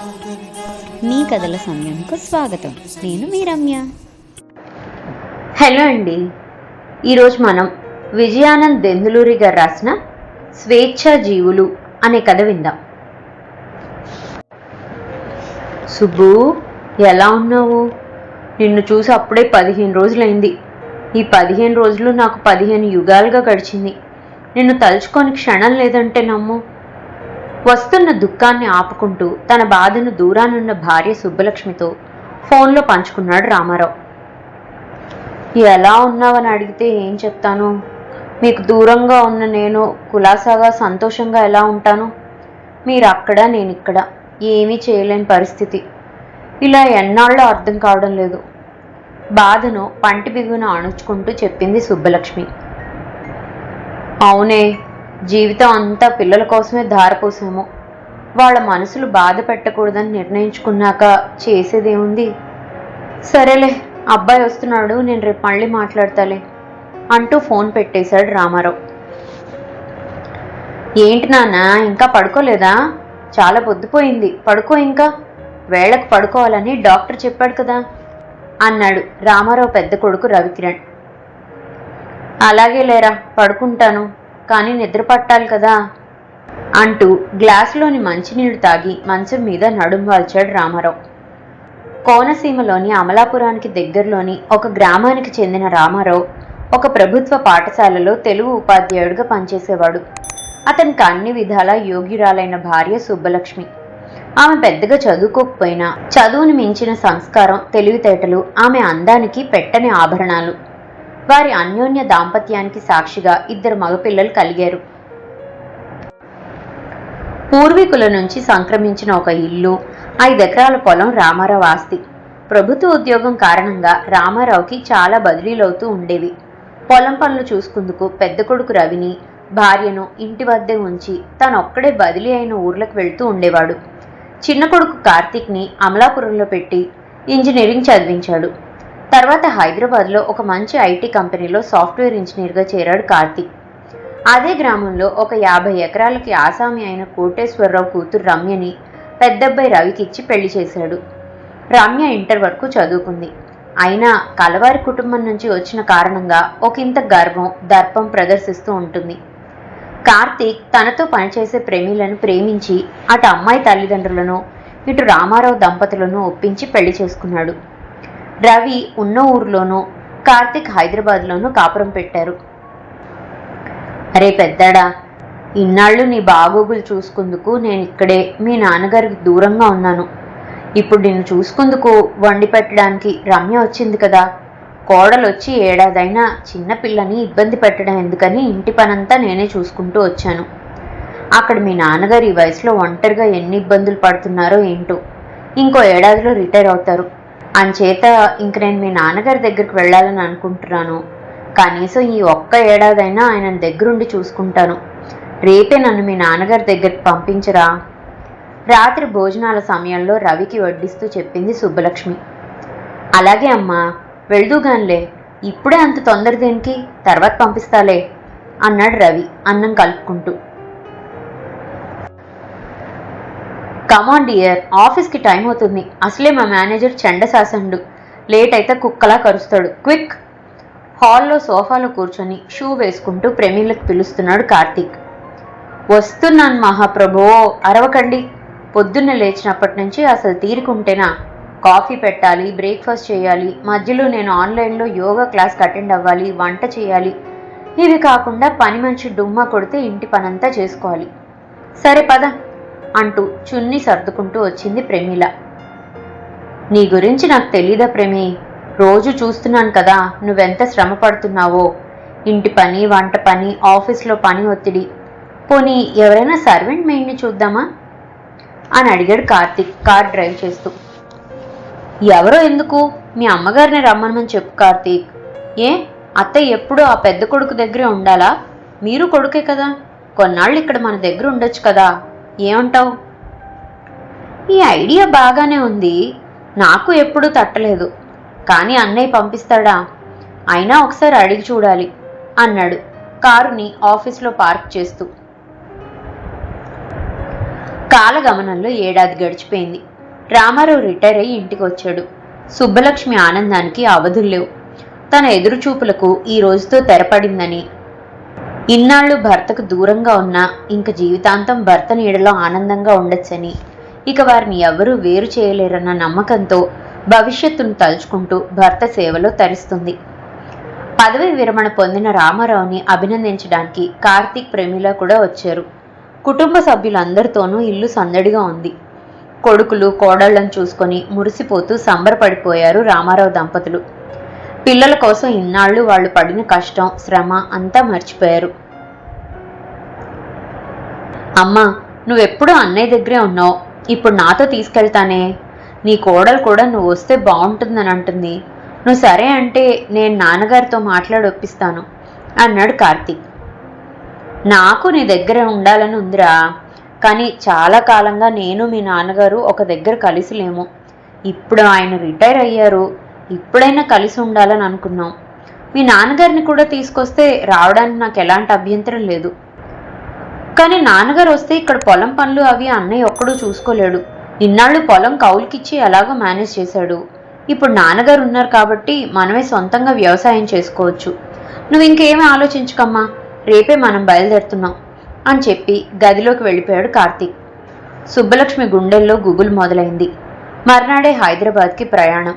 మీ కథల సమయంకు స్వాగతం. నేను మీ రమ్య. హలో అండి. ఈరోజు మనం విజయానంద్ దెందులూరి గారు రాసిన స్వేచ్ఛా జీవులు అనే కథ విందాం. సుబ్బు ఎలా ఉన్నావు? నిన్ను చూసి అప్పుడే పదిహేను రోజులైంది. ఈ పదిహేను రోజులు నాకు పదిహేను యుగాలుగా గడిచింది. నిన్ను తలుచుకొని క్షణం లేదంటే నమ్ము. వస్తున్న దుఃఖాన్ని ఆపుకుంటూ తన బాధను దూరానున్న భార్య సుబ్బలక్ష్మితో ఫోన్లో పంచుకున్నాడు రామారావు. ఎలా ఉన్నావని అడిగితే ఏం చెప్తాను? మీకు దూరంగా ఉన్న నేను కులాసాగా సంతోషంగా ఎలా ఉంటాను? మీరు అక్కడ నేను ఇక్కడ? ఏమీ చేయలేని పరిస్థితి. ఇలా ఎన్నాళ్ళో అర్థం కావడం లేదు. బాధను పంటి బిగున అణుచుకుంటూ చెప్పింది సుబ్బలక్ష్మి. అవునే జీవితం అంతా పిల్లల కోసమే ధారపోసాము వాళ్ళ మనసులు బాధ పెట్టకూడదని నిర్ణయించుకున్నాక చేసేదేముంది? సరేలే అబ్బాయి వస్తున్నాడు నేను రేపు మళ్ళీ మాట్లాడతాలే అంటూ ఫోన్ పెట్టేశాడు రామారావు. ఏంటి నాన్న ఇంకా పడుకోలేదా? చాలా పొద్దుపోయింది పడుకో ఇంకా. వేళకు పడుకోవాలని డాక్టర్ చెప్పాడు కదా అన్నాడు రామారావు పెద్ద కొడుకు రవికిరణ్. అలాగే లేరా పడుకుంటాను. కానీ నిద్ర పట్టాలి కదా అంటూ గ్లాసులోని మంచినీళ్ళు తాగి మంచం మీద నడుం వాల్చాడు రామారావు. కోనసీమలోని అమలాపురానికి దగ్గరలోని ఒక గ్రామానికి చెందిన రామారావు ఒక ప్రభుత్వ పాఠశాలలో తెలుగు ఉపాధ్యాయుడిగా పనిచేసేవాడు. అతనికి అన్ని విధాలా యోగ్యురాలైన భార్య సుబ్బలక్ష్మి. ఆమె పెద్దగా చదువుకోకపోయినా చదువును మించిన సంస్కారం తెలివితేటలు ఆమె అందానికి పెట్టని ఆభరణాలు. వారి అన్యోన్య దాంపత్యానికి సాక్షిగా ఇద్దరు మగపిల్లలు కలిగారు. పూర్వీకుల నుంచి సంక్రమించిన ఒక ఇల్లు ఐదెకరాల పొలం రామారావు ఆస్తి. ప్రభుత్వ ఉద్యోగం కారణంగా రామారావుకి చాలా బదిలీలవుతూ ఉండేవి. పొలం పనులు చూసుకుందుకు పెద్ద కొడుకు రవిని భార్యను ఇంటి వద్దే ఉంచి తనొక్కడే బదిలీ అయిన ఊర్లకు వెళ్తూ ఉండేవాడు. చిన్న కొడుకు కార్తీక్ని అమలాపురంలో పెట్టి ఇంజనీరింగ్ చదివించాడు. తర్వాత హైదరాబాద్లో ఒక మంచి ఐటీ కంపెనీలో సాఫ్ట్వేర్ ఇంజనీర్గా చేరాడు కార్తీక్ అదే గ్రామంలో ఒక యాభై ఎకరాలకి ఆసామి అయిన కోటేశ్వరరావు కూతురు రమ్యని పెద్దబ్బాయి రవికి ఇచ్చి పెళ్ళి చేశాడు. రమ్య ఇంటర్ వరకు చదువుకుంది. అయినా కలవారి కుటుంబం నుంచి వచ్చిన కారణంగా ఒకంత గర్వం దర్పం ప్రదర్శిస్తూ ఉంటుంది. కార్తీక్ తనతో పనిచేసే ప్రేమిలను ప్రేమించి అటు అమ్మాయి తల్లిదండ్రులను ఇటు రామారావు దంపతులను ఒప్పించి పెళ్ళి చేసుకున్నాడు. రవి ఉన్న ఊరిలోనూ కార్తిక్ హైదరాబాద్లోనూ కాపురం పెట్టారు. అరే పెద్దాడా ఇన్నాళ్ళు నీ బాగోగులు చూసుకుందుకు నేను ఇక్కడే మీ నాన్నగారికి దూరంగా ఉన్నాను. ఇప్పుడు నిన్ను చూసుకుందుకు వండి పెట్టడానికి రమ్య వచ్చింది కదా. కోడలు వచ్చి ఏడాదైనా చిన్నపిల్లని ఇబ్బంది పెట్టడం ఎందుకని ఇంటి పనంతా నేనే చూసుకుంటూ వచ్చాను. అక్కడ మీ నాన్నగారు ఈ వయసులో ఒంటరిగా ఎన్ని ఇబ్బందులు పడుతున్నారో ఏంటో. ఇంకో ఏడాదిలో రిటైర్ అవుతారు. అంచేత ఇంక నేను మీ నాన్నగారి దగ్గరికి వెళ్ళాలని అనుకుంటున్నాను. కనీసం ఈ ఒక్క ఏడాదైనా ఆయన దగ్గరుండి చూసుకుంటాను. రేపే నన్ను మీ నాన్నగారి దగ్గరికి పంపించరా? రాత్రి భోజనాల సమయంలో రవికి వడ్డిస్తూ చెప్పింది సుబ్బలక్ష్మి. అలాగే అమ్మా వెళ్దూగాన్లే. ఇప్పుడే అంత తొందర దేనికి తర్వాత పంపిస్తాలే అన్నాడు రవి అన్నం కలుపుకుంటూ. కమాండ్ ఇయర్ ఆఫీస్కి టైం అవుతుంది. అసలే మా మేనేజర్ చెండశాసనుడు లేట్ అయితే కుక్కలా కరుస్తాడు. క్విక్ హాల్లో సోఫాలో కూర్చొని షూ వేసుకుంటూ ప్రేమిలకు పిలుస్తున్నాడు కార్తీక్. వస్తున్నాను మహాప్రభో. అరవకండి. పొద్దున్న లేచినప్పటి నుంచి అసలు తీరుకుంటేనా? కాఫీ పెట్టాలి బ్రేక్ఫాస్ట్ చేయాలి. మధ్యలో నేను ఆన్లైన్లో యోగా క్లాస్కి అటెండ్ అవ్వాలి వంట చేయాలి. ఇవి కాకుండా పని మనిషి డుమ్మా కొడితే ఇంటి పనంతా చేసుకోవాలి. సరే పద. అంటూ చున్ని సర్దుకుంటూ వచ్చింది ప్రమీల. నీ గురించి నాకు తెలీదా ప్రేమి? రోజు చూస్తున్నాను కదా నువ్వెంత శ్రమ పడుతున్నావో? ఇంటి పని వంట పని ఆఫీస్లో పని ఒత్తిడి. పోనీ ఎవరైనా సర్వెంట్ మెయిన్ని చూద్దామా? అని అడిగాడు కార్తీక్ కార్ డ్రైవ్ చేస్తూ. ఎవరో ఎందుకు? మీ అమ్మగారిని రమ్మనమని చెప్పు కార్తీక్. ఏ? అత్తయ్య ఎప్పుడూ ఆ పెద్ద కొడుకు దగ్గరే ఉండాలా? మీరు కొడుకే కదా. కొన్నాళ్ళు ఇక్కడ మన దగ్గర ఉండొచ్చు కదా. ఏమంటావు? ఈ ఐడియా బాగానే ఉంది. నాకు ఎప్పుడూ తట్టలేదు. కానీ అన్నయ్య పంపిస్తాడా? అయినా ఒకసారి అడిగి చూడాలి అన్నాడు కారుని ఆఫీస్లో పార్క్ చేస్తూ. కాలగమనంలో ఏడాది గడిచిపోయింది. రామారావు రిటైర్ అయ్యి ఇంటికి వచ్చాడు సుబ్బలక్ష్మి ఆనందానికి అవధులు లేవు. తన ఎదురుచూపులకు ఈ రోజుతో తెరపడిందని ఇన్నాళ్ళు భర్తకు దూరంగా ఉన్నా ఇంక జీవితాంతం భర్త నీడలో ఆనందంగా ఉండొచ్చని. ఇక వారిని ఎవరూ వేరు చేయలేరన్న నమ్మకంతో భవిష్యత్తును తలుచుకుంటూ భర్త సేవలో తరిస్తుంది. పదవి విరమణ పొందిన రామారావుని అభినందించడానికి కార్తీక్ ప్రేమిల కూడా వచ్చారు. కుటుంబ సభ్యులందరితోనూ ఇల్లు సందడిగా ఉంది. కొడుకులు కోడళ్ళను చూసుకొని మురిసిపోతూ సంబరపడిపోయారు రామారావు దంపతులు. పిల్లల కోసం ఇన్నాళ్ళు వాళ్ళు పడిన కష్టం శ్రమ అంతా మర్చిపోయారు. అమ్మా నువ్వెప్పుడూ అన్నయ్య దగ్గరే ఉన్నావు? ఇప్పుడు నాతో తీసుకెళ్తానే? నీ కోడలు కూడా నువ్వు వస్తే బాగుంటుందని అంటుంది. నువ్వు సరే అంటే నేను నాన్నగారితో మాట్లాడొప్పిస్తాను అన్నాడు కార్తీక్. నాకు నీ దగ్గర ఉండాలని ఉందిరా కానీ చాలా కాలంగా నేను మీ నాన్నగారు ఒక దగ్గర కలిసి లేము ఇప్పుడు ఆయన రిటైర్ అయ్యారు. ఇప్పుడైనా కలిసి ఉండాలని అనుకున్నాం. మీ నాన్నగారిని కూడా తీసుకొస్తే రావడానికి నాకు ఎలాంటి అభ్యంతరం లేదు. కానీ నాన్నగారు వస్తే ఇక్కడ పొలం పనులు అవి అన్నయ్య ఒక్కడూ చూసుకోలేడు. ఇన్నాళ్ళు పొలం కౌలుకిచ్చి ఎలాగో మేనేజ్ చేశాడు. ఇప్పుడు నాన్నగారు ఉన్నారు కాబట్టి మనమే సొంతంగా వ్యవసాయం చేసుకోవచ్చు. నువ్వు ఇంకేమీ ఆలోచించుకమ్మా. రేపే మనం బయలుదేరుతున్నాం అని చెప్పి గదిలోకి వెళ్ళిపోయాడు కార్తీక్. సుబ్బలక్ష్మి గుండెల్లో గుబులు మొదలైంది. మర్నాడే హైదరాబాద్కి ప్రయాణం.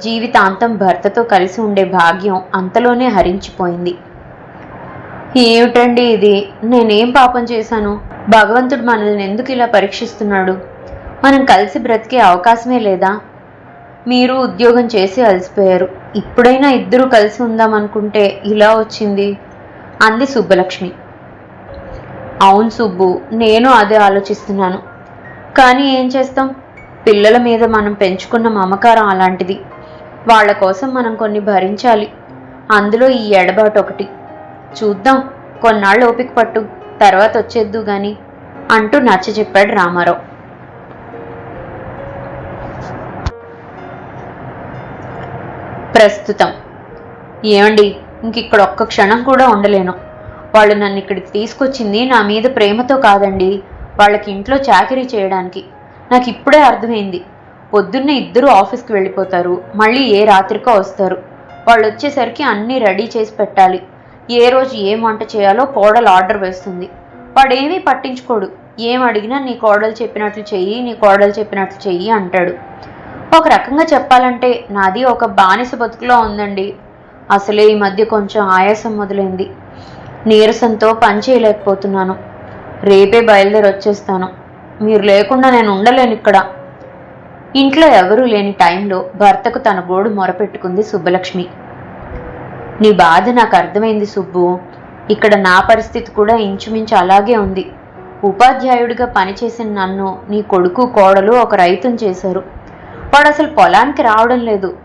జీవితాంతం భర్తతో కలిసి ఉండే భాగ్యం అంతలోనే హరించిపోయింది. ఏమిటండి ఇది? నేనేం పాపం చేశాను? భగవంతుడు మనల్ని ఎందుకు ఇలా పరీక్షిస్తున్నాడు? మనం కలిసి బ్రతికే అవకాశమే లేదా? మీరు ఉద్యోగం చేసి అలసిపోయారు. ఇప్పుడైనా ఇద్దరూ కలిసి ఉందామనుకుంటే ఇలా వచ్చింది? అంది సుబ్బలక్ష్మి. అవును సుబ్బు నేను అదే ఆలోచిస్తున్నాను. కానీ ఏం చేస్తాం? పిల్లల మీద మనం పెంచుకున్న మమకారం అలాంటిది. వాళ్ళ కోసం మనం కొన్ని భరించాలి. అందులో ఈ ఎడబాటు ఒకటి. చూద్దాం కొన్నాళ్ళు ఓపిక పట్టు తర్వాత వచ్చేద్దు గాని అంటూ నచ్చ చెప్పాడు రామారావు. ప్రస్తుతం. ఏమండి ఇంక ఇక్కడ ఒక్క క్షణం కూడా ఉండలేను. వాళ్ళు నన్ను ఇక్కడికి తీసుకొచ్చింది నా మీద ప్రేమతో కాదండి. వాళ్ళకి ఇంట్లో చాకరీ చేయడానికి. నాకు ఇప్పుడే అర్థమైంది. పొద్దున్నే ఇద్దరు ఆఫీస్కి వెళ్ళిపోతారు. మళ్ళీ ఏ రాత్రికో వస్తారు. వాళ్ళు వచ్చేసరికి అన్నీ రెడీ చేసి పెట్టాలి. ఏ రోజు ఏం వంట చేయాలో కోడలు ఆర్డర్ వేస్తుంది. వాడేమీ పట్టించుకోడు. ఏం అడిగినా నీ కోడలు చెప్పినట్లు చెయ్యి నీ కోడలు చెప్పినట్లు చెయ్యి అంటాడు. ఒక రకంగా చెప్పాలంటే నాది ఒక బానిస బతుకులో ఉందండి. అసలే ఈ మధ్య కొంచెం ఆయాసం మొదలైంది. నీరసంతో పని చేయలేకపోతున్నాను. రేపే బయలుదేరి వచ్చేస్తాను మీరు లేకుండా నేను ఉండలేను ఇక్కడ. ఇంట్లో ఎవరూ లేని టైంలో భర్తకు తన గోడు మొరపెట్టుకుంది సుబ్బలక్ష్మి. నీ బాధ నాకు అర్థమైంది సుబ్బు. ఇక్కడ నా పరిస్థితి కూడా ఇంచుమించు అలాగే ఉంది. ఉపాధ్యాయుడిగా పనిచేసిన నన్ను నీ కొడుకు కోడలు ఒక రైతును చేశారు. వాడు అసలు పొలానికి రావడం లేదు.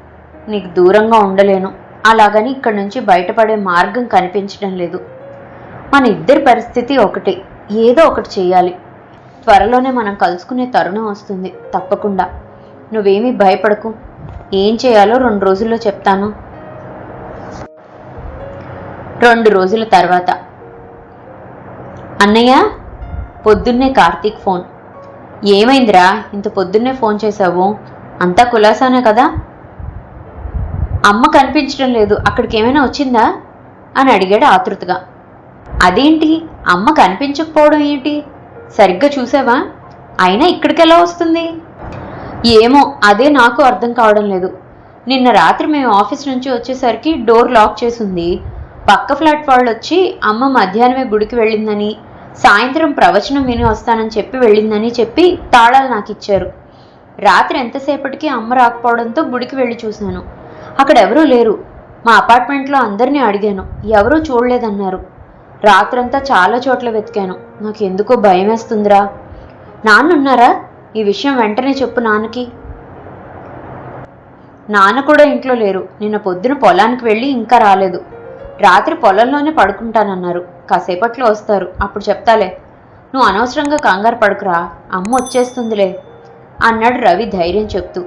నీకు దూరంగా ఉండలేను. అలాగని ఇక్కడ నుంచి బయటపడే మార్గం కనిపించడం లేదు. మన ఇద్దరి పరిస్థితి ఒకటే. ఏదో ఒకటి చేయాలి. త్వరలోనే మనం కలుసుకునే తరుణం వస్తుంది. తప్పకుండా. నువ్వేమీ భయపడకు. ఏం చేయాలో రెండు రోజుల్లో చెప్తాను. రెండు రోజుల తర్వాత. అన్నయ్య పొద్దున్నే కార్తీక్ ఫోన్. ఏమైందిరా ఇంత పొద్దున్నే ఫోన్ చేశావు? అంతా కులాసానే కదా? అమ్మ కనిపించడం లేదు అక్కడికి ఏమైనా వచ్చిందా? అని అడిగాడు ఆతృతగా. అదేంటి అమ్మ కనిపించకపోవడం ఏంటి? సరిగ్గా చూసావా? అయినా ఇక్కడికి ఎలా వస్తుంది? ఏమో అదే నాకు అర్థం కావడం లేదు. నిన్న రాత్రి మేము ఆఫీస్ నుంచి వచ్చేసరికి డోర్ లాక్ చేసింది. పక్క ఫ్లాట్ వాళ్ళు వచ్చి అమ్మ మధ్యాహ్నమే గుడికి వెళ్ళిందని సాయంత్రం ప్రవచనం విని వస్తానని చెప్పి వెళ్ళిందని చెప్పి తాళాలు నాకు ఇచ్చారు. రాత్రి ఎంతసేపటికి అమ్మ రాకపోవడంతో గుడికి వెళ్ళి చూశాను. అక్కడ ఎవరూ లేరు. మా అపార్ట్మెంట్లో అందరినీ అడిగాను. ఎవరూ చూడలేదన్నారు. రాత్రంతా చాలా చోట్ల వెతికాను. నాకు ఎందుకో భయం వేస్తుందిరా నాన్నున్నారా? ఈ విషయం వెంటనే చెప్పు నాన్నకి. నాన్న కూడా ఇంట్లో లేరు. నిన్న పొద్దున పొలానికి వెళ్ళి ఇంకా రాలేదు. రాత్రి పొలంలోనే పడుకుంటానన్నారు. కాసేపట్లో వస్తారు. అప్పుడు చెప్తాలే. నువ్వు అనవసరంగా కంగారు పడుకురా. అమ్మ వచ్చేస్తుందిలే అన్నాడు రవి ధైర్యం చెప్తూ.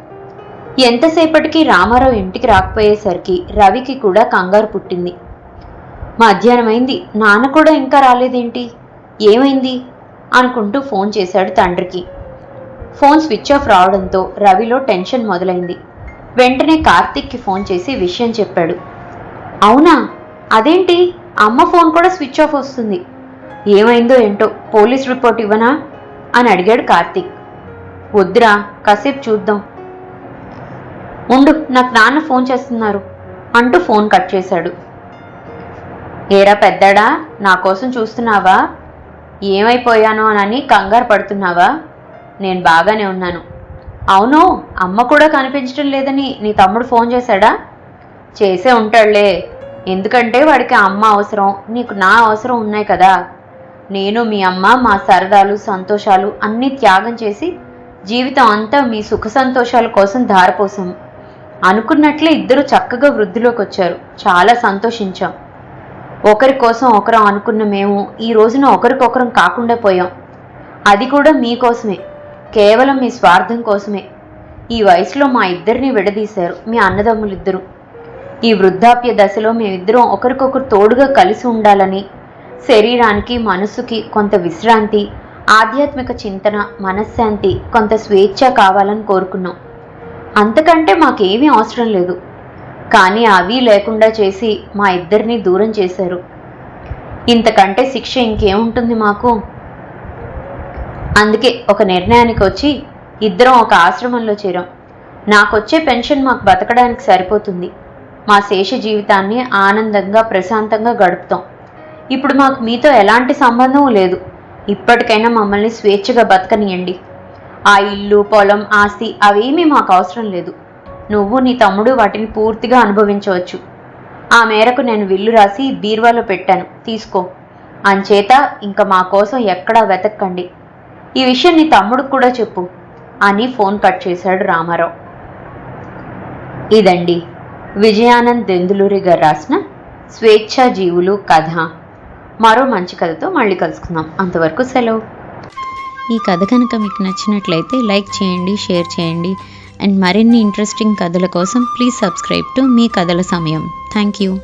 ఎంతసేపటికి రామారావు ఇంటికి రాకపోయేసరికి రవికి కూడా కంగారు పుట్టింది. మధ్యాహ్నమైంది. నాన్న కూడా ఇంకా రాలేదేంటి? ఏమైంది? అనుకుంటూ ఫోన్ చేశాడు తండ్రికి. ఫోన్ స్విచ్ ఆఫ్ రావడంతో రవిలో టెన్షన్ మొదలైంది. వెంటనే కార్తిక్కి ఫోన్ చేసి విషయం చెప్పాడు. అవునా? అదేంటి? అమ్మ ఫోన్ కూడా స్విచ్ ఆఫ్ వస్తుంది. ఏమైందో ఏంటో పోలీస్ రిపోర్ట్ ఇవ్వనా? అని అడిగాడు కార్తిక్. వద్దురా కాసేపు చూద్దాం. ఉండు నాకు నాన్న ఫోన్ చేస్తున్నారు అంటూ ఫోన్ కట్ చేశాడు. ఏరా పెద్దాడా నా కోసం చూస్తున్నావా? ఏమైపోయానో అని కంగారు పడుతున్నావా? నేను బాగానే ఉన్నాను. అవును అమ్మ కూడా కనిపించడం లేదని నీ తమ్ముడు ఫోన్ చేశాడా? చేసే ఉంటాడులే. ఎందుకంటే వాడికి అమ్మ అవసరం నీకు నా అవసరం ఉన్నాయి కదా. నేను మీ అమ్మ మా సరదాలు సంతోషాలు అన్నీ త్యాగం చేసి జీవితం అంతా మీ సుఖ సంతోషాల కోసం ధారపోసాం. అనుకున్నట్లే ఇద్దరు చక్కగా వృద్ధిలోకి వచ్చారు చాలా సంతోషించాం. ఒకరి కోసం ఒకరం అనుకున్న మేము ఈ రోజున ఒకరికొకరం కాకుండా పోయాం. అది కూడా మీకోసమే. కేవలం మీ స్వార్థం కోసమే. ఈ వయసులో మా ఇద్దరిని విడదీశారు మీ అన్నదమ్ములిద్దరూ. ఈ వృద్ధాప్య దశలో మేమిద్దరం ఒకరికొకరు తోడుగా కలిసి ఉండాలని శరీరానికి మనసుకి కొంత విశ్రాంతి ఆధ్యాత్మిక చింతన మనశ్శాంతి కొంత స్వేచ్ఛ కావాలని కోరుకున్నాం. అంతకంటే మాకేమీ అవసరం లేదు. కానీ అవి లేకుండా చేసి మా ఇద్దరిని దూరం చేశారు. ఇంతకంటే శిక్ష ఇంకేముంటుంది మాకు? అందుకే ఒక నిర్ణయానికి వచ్చి ఇద్దరం ఒక ఆశ్రమంలో చేరాం. నాకొచ్చే పెన్షన్ మాకు బతకడానికి సరిపోతుంది. మా శేష జీవితాన్ని ఆనందంగా ప్రశాంతంగా గడుపుతాం. ఇప్పుడు మాకు మీతో ఎలాంటి సంబంధం లేదు. ఇప్పటికైనా మమ్మల్ని స్వేచ్ఛగా బతకనియండి. ఆ ఇల్లు పొలం ఆస్తి అవేమీ మాకు అవసరం లేదు. నువ్వు నీ తమ్ముడు వాటిని పూర్తిగా అనుభవించవచ్చు. ఆ మేరకు నేను విల్లు రాసి బీర్వాలో పెట్టాను. తీసుకో. అంచేత ఇంకా మా కోసం ఎక్కడా వెతక్కండి ఈ విషయం నీ తమ్ముడికి కూడా చెప్పు అని ఫోన్ కట్ చేశాడు రామారావు. ఇదండి విజయానంద్ దెందులూరి గారు రాసిన స్వేచ్ఛా జీవులు కథ. మరో మంచి కథతో మళ్ళీ కలుసుకుందాం. అంతవరకు సెలవు. ఈ కథ కనుక మీకు నచ్చినట్లయితే లైక్ చేయండి షేర్ చేయండి అండ్ మరిన్ని ఇంట్రెస్టింగ్ కథల కోసం ప్లీజ్ సబ్స్క్రైబ్ టు మీ కథల సమయం. Thank you.